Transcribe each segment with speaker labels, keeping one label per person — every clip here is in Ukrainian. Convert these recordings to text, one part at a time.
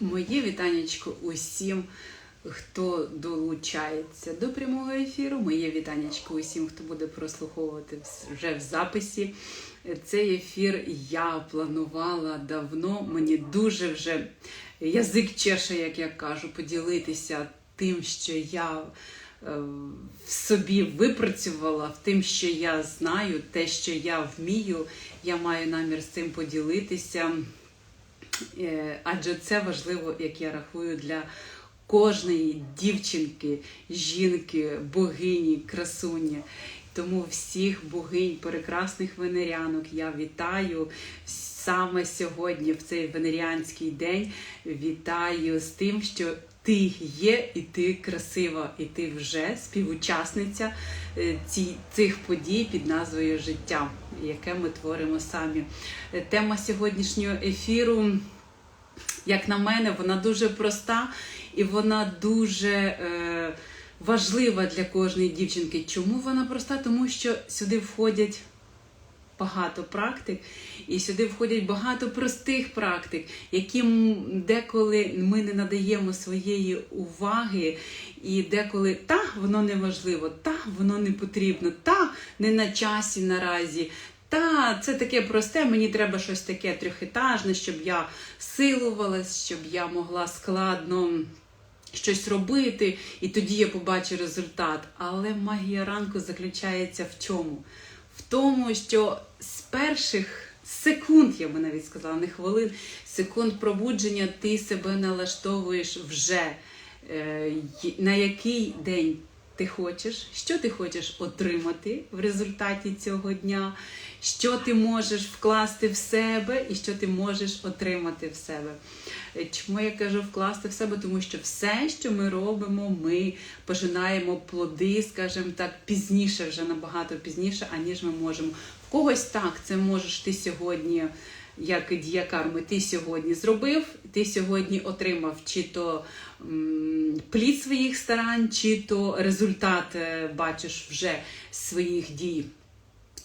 Speaker 1: Моє вітаннячко усім, хто долучається до прямого ефіру. Моє вітаннячко усім, хто буде прослуховувати вже в записі. Цей ефір я планувала давно. Мені дуже вже язик чеше, як я кажу, поділитися тим, що я е, в собі випрацювала, в тим, що я знаю, те, що я вмію. Я маю намір з цим поділитися. Е, Адже це важливо, як я рахую, для кожної дівчинки, жінки, богині, красуні. Тому всіх богинь, прекрасних венерянок я вітаю саме сьогодні, в цей венеріанський день. Вітаю з тим, що ти є, і ти красива, і ти вже співучасниця е, цих подій під назвою Життя, яке ми творимо самі. Тема сьогоднішнього ефіру як на мене, вона дуже проста і вона дуже е, важлива для кожної дівчинки. Чому вона проста? Тому що сюди входять багато практик, і сюди входять багато простих практик, яким деколи ми не надаємо своєї уваги, і деколи та воно не важливо, та воно не потрібно, та не на часі наразі. Та, це таке просте, мені треба щось таке трьохетажне, щоб я силувалась, щоб я могла складно щось робити, і тоді я побачу результат. Але магія ранку заключається в чому? В тому, що з перших секунд, я би навіть сказала, не хвилин, секунд пробудження ти себе налаштовуєш вже, е, на який день ти хочеш, що ти хочеш отримати в результаті цього дня, що ти можеш вкласти в себе і що ти можеш отримати в себе. Е, Чому я кажу вкласти в себе? Тому що все, що ми робимо, ми пожинаємо плоди, скажімо так, пізніше, вже набагато пізніше, аніж ми можемо. В когось так, це можеш ти сьогодні. Як дія карми, ти сьогодні зробив, ти сьогодні отримав чи то плід своїх старань, чи то результат е, бачиш вже своїх дій.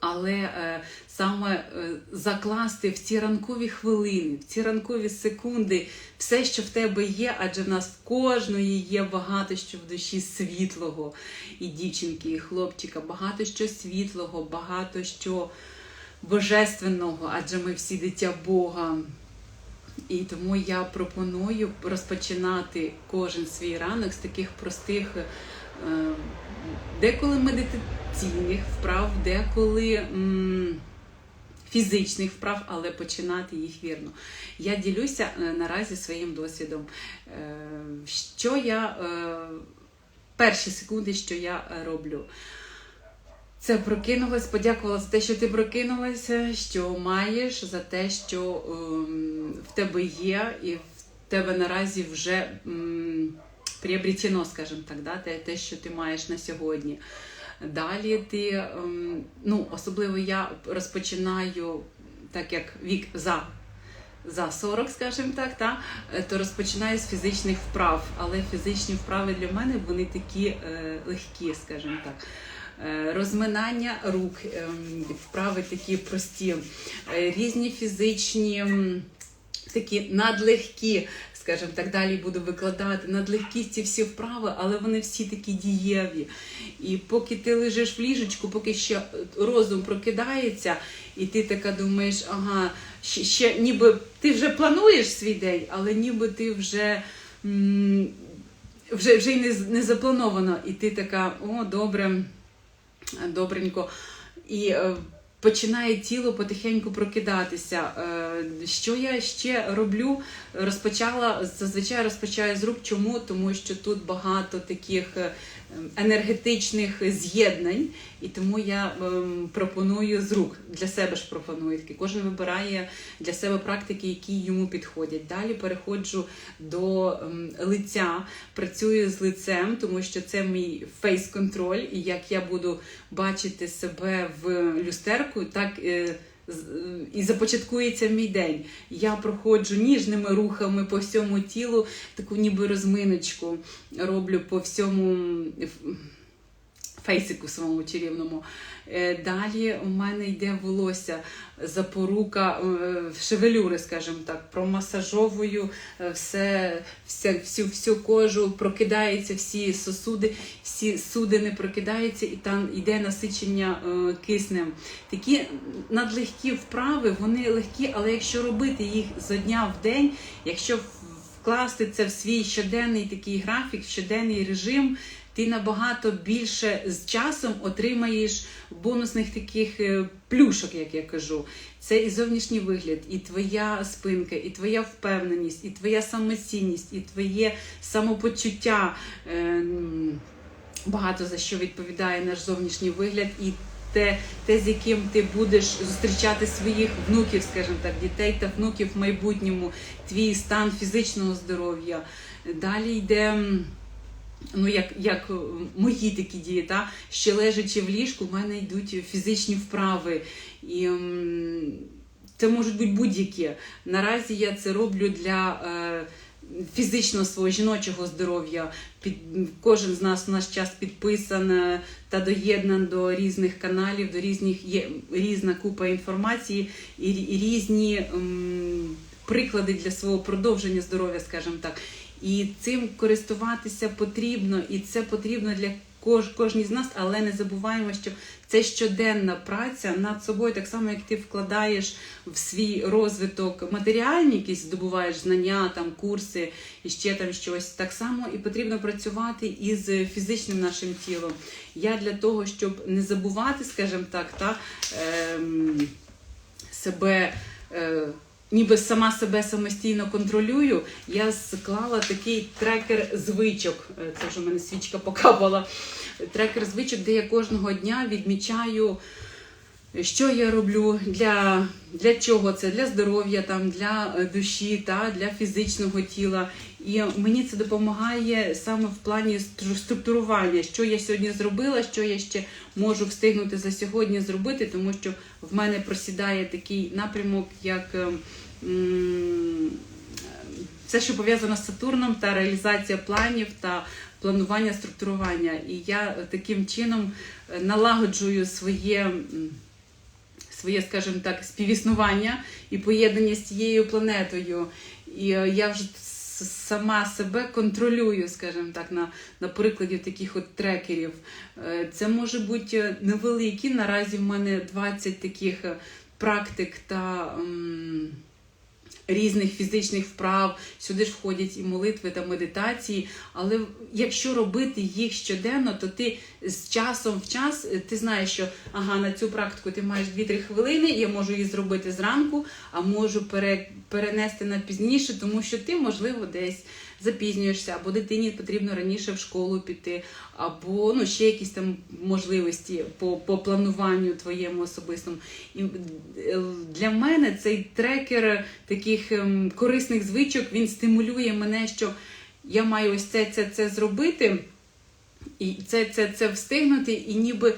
Speaker 1: Але е, саме е, закласти в ці ранкові хвилини, в ці ранкові секунди все, що в тебе є, адже в нас в кожної є багато що в душі світлого, і дівчинки, і хлопчика, багато що світлого, багато що божественного, адже ми всі дитя Бога. І тому я пропоную розпочинати кожен свій ранок з таких простих, е, деколи медитаційних вправ, деколи фізичних вправ, але починати їх вірно. Я ділюся е, наразі своїм досвідом. Е, Що я перші секунди, що я роблю. Це прокинулась, подякувала за те, що ти прокинулася, що маєш, за те, що ем, в тебе є, і в тебе наразі вже ем, приобретено, скажімо так, да, те, те, що ти маєш на сьогодні. Далі ти, ем, ну, особливо я розпочинаю, так як вік за. За 40, скажімо так, та, е, то розпочинаю з фізичних вправ. Але фізичні вправи для мене вони такі е, легкі, скажімо так. Е, Розминання рук, ем, вправи такі прості, е, різні фізичні, такі надлегкі, скажімо так, далі буду викладати надлегкі ці всі вправи, але вони всі такі дієві. І поки ти лежиш в ліжечку, поки ще розум прокидається, і ти така думаєш, ага, ще, ще ніби ти вже плануєш свій день, але ніби ти вже. Вже, вже й не, не заплановано, і ти така, о, добре, добренько. І е, починає тіло потихеньку прокидатися. Е, що я ще роблю? Розпочала зазвичай розпочаю з рук. Чому? Тому що тут багато таких е, енергетичних з'єднань, і тому я ем, пропоную з рук. Для себе ж пропоную таки. Кожен вибирає для себе практики, які йому підходять. Далі переходжу до ем, лиця, працюю з лицем, тому що це мій фейс-контроль, і як я буду бачити себе в люстерку, так. І започаткується мій день. Я проходжу ніжними рухами по всьому тілу, таку ніби розминочку роблю по всьому фейсику своєму чарівному. Е, Далі у мене йде волосся, запорука е, шевелюри, скажімо так, промасажовую е, все, всю, всю кожу, прокидаються всі сосуди, всі судини прокидаються, і там йде насичення киснем. Такі надлегкі вправи, вони легкі, але якщо робити їх з дня в день, якщо вкласти це в свій щоденний такий графік, щоденний режим, ти набагато більше з часом отримаєш бонусних таких е, плюшок, як я кажу. Це і зовнішній вигляд, і твоя спинка, і твоя впевненість, і твоя самоцінність, і твоє самопочуття. Ем, Багато за що відповідає наш зовнішній вигляд і те, те, з яким ти будеш зустрічати своїх внуків, скажімо так, дітей та внуків в майбутньому, твій стан фізичного здоров'я. Далі йде. Ну, як, як е, мої такі дії, та? ще лежачи в ліжку, в мене йдуть фізичні вправи. І це можуть бути будь-які. Наразі я це роблю для е, фізичного свого жіночого здоров'я. Під, кожен з нас в наш час підписан е, та доєднан до різних каналів, до різних є різна купа інформації і, і різні м, приклади для свого продовження здоров'я, скажімо так. І цим користуватися потрібно, і це потрібно для кож, кожній з нас, але не забуваємо, що це щоденна праця над собою, так само як ти вкладаєш в свій розвиток матеріальні якісь здобуваєш знання, там курси і ще там щось. Так само і потрібно працювати із фізичним нашим тілом. Я для того, щоб не забувати, скажімо так, та ем, себе. Е, ніби сама себе самостійно контролюю, я склала такий трекер звичок. Е, Це вже в мене свічка покапала. Трекер звичок, де я кожного дня відмічаю, що я роблю, для, для чого це, для здоров'я, там, для е, душі, та, для фізичного тіла. І мені це допомагає саме в плані структурування, що я сьогодні зробила, що я ще можу встигнути за сьогодні зробити, тому що в мене просідає такий напрямок, як все, що пов'язано з Сатурном, та реалізація планів та планування, структурування. І я таким чином е, налагоджую своє. Своє, скажімо так, співіснування і поєднання з цією планетою. І е, я вже сама себе контролюю, скажімо так, на, на прикладі таких от трекерів. Е, Це може бути е, невеликі. Наразі в мене 20 таких практик та. м, Різних фізичних вправ, сюди ж входять і молитви та медитації. Але якщо робити їх щоденно, то ти з часом в час е, ти знаєш, що ага, на цю практику ти маєш 2-3 хвилини, я можу її зробити зранку, а можу пере, перенести на пізніше, тому що ти, можливо, десь запізнюєшся, або дитині потрібно раніше в школу піти, або ну, ще якісь там можливості по, по плануванню твоєму особистому. І е, для мене цей трекер таких ем, корисних звичок він стимулює мене, що я маю ось це, це, це зробити, і це, це, це встигнути, і ніби.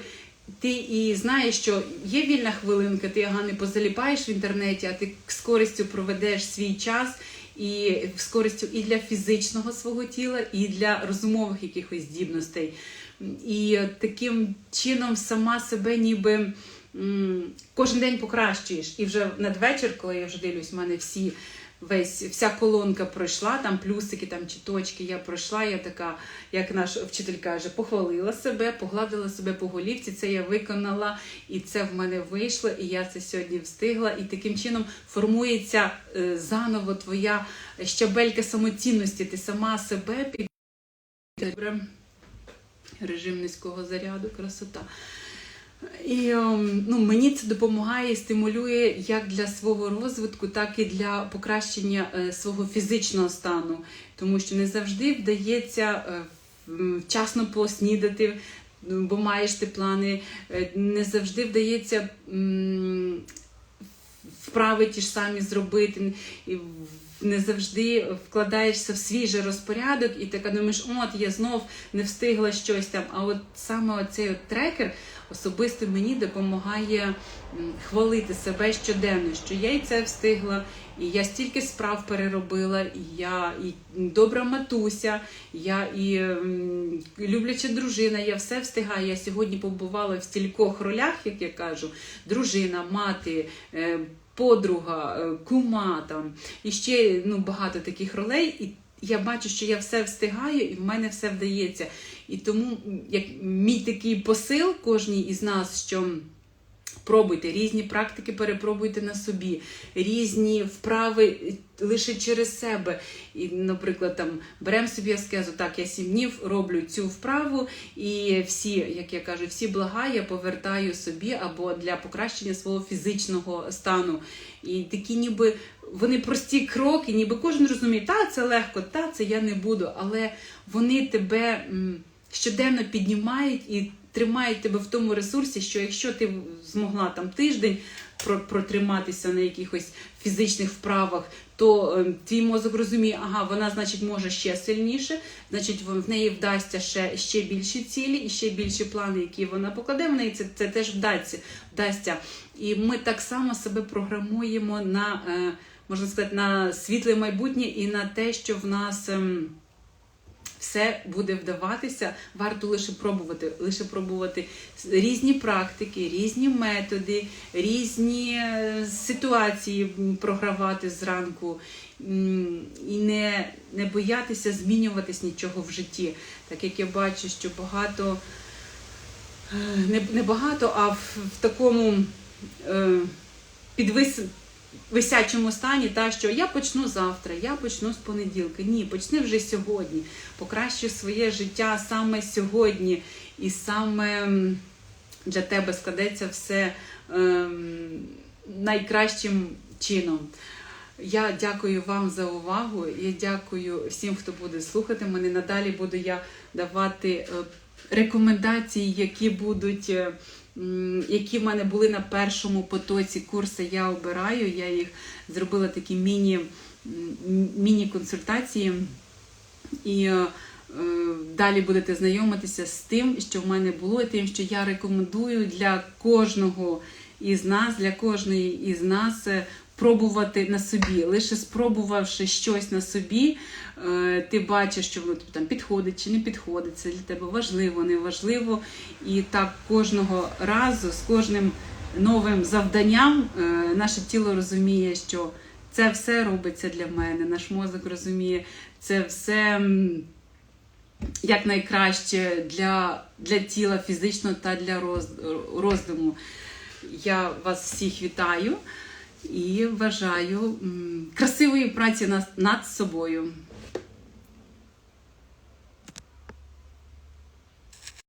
Speaker 1: Ти і знаєш, що є вільна хвилинка, ти ага, не позаліпаєш в інтернеті, а ти з користю проведеш свій час і з користю і для фізичного свого тіла, і для розумових якихось здібностей. І таким чином сама себе ніби кожен день покращуєш. І вже надвечір, коли я вже дивлюсь, в мене всі. Весь вся колонка пройшла, там плюсики, там чи точки. Я пройшла. Я така, як наш вчитель каже, похвалила себе, погладила себе по голівці. Це я виконала, і це в мене вийшло. І я це сьогодні встигла. І таким чином формується е, заново твоя щабелька самоцінності. Ти сама себе під режим низького заряду, красота. І ем, ну, мені це допомагає і стимулює як для свого розвитку, так і для покращення е, свого фізичного стану, тому що не завжди вдається е, вчасно поснідати, бо маєш ти плани, е, не завжди вдається вправи ті ж самі зробити. Не завжди вкладаєшся в свіжий розпорядок, і ти думаєш, от я знов не встигла щось там. А от саме оцей от трекер особисто мені допомагає хвалити себе щоденно, що я і це встигла, і я стільки справ переробила, і я і добра матуся, я і любляча дружина, я все встигаю. Я сьогодні побувала в стількох ролях, як я кажу, дружина, мати. е, Подруга, е, кума там і ще ну, багато таких ролей. І я бачу, що я все встигаю, і в мене все вдається. І тому як мій такий посил кожній із нас, що пробуйте різні практики, перепробуйте на собі, різні вправи лише через себе. І, наприклад, там беремо собі аскезу, так, я сім днів роблю цю вправу, і всі, як я кажу, всі блага я повертаю собі або для покращення свого фізичного стану. І такі ніби. Вони прості кроки, ніби кожен розуміє, та це легко, та це я не буду, але вони тебе щоденно піднімають і тримають тебе в тому ресурсі, що якщо ти змогла там тиждень протриматися на якихось фізичних вправах, то е, твій мозок розуміє, ага, вона, значить, може ще сильніше, значить, в неї вдасться ще, ще більші цілі і ще більші плани, які вона покладе, в неї це, це теж вдасться, вдасться. І ми так само себе програмуємо на, е, можна сказати, на світле майбутнє і на те, що в нас. ем, все буде вдаватися, варто лише пробувати, лише пробувати різні практики, різні методи, різні е, ситуації програвати зранку і не, не боятися змінюватись нічого в житті. Так як я бачу, що багато е, не, не багато, а в, в такому е, підвис, висячому стані, та що я почну завтра, я почну з понеділка. Ні, почни вже сьогодні. Покращуй своє життя саме сьогодні, і саме для тебе складеться все ем, найкращим чином. Я дякую вам за увагу. Я дякую всім, хто буде слухати мене. Надалі буду я давати е, рекомендації, які будуть. Які в мене були на першому потоці курси, я обираю. Я їх зробила такі міні-консультації. І е, далі будете знайомитися з тим, що в мене було, і тим, що я рекомендую для кожного із нас, для кожної із нас е, пробувати на собі. Лише спробувавши щось на собі, е, ти бачиш, що воно тобі там підходить чи не підходить. Це для тебе важливо, не важливо. І так кожного разу з кожним новим завданням е, наше тіло розуміє, що це все робиться для мене. Наш мозок розуміє, це все як найкраще для, для тіла фізично та для роз, роздуму. Я вас всіх вітаю і вважаю красивої праці над, собою.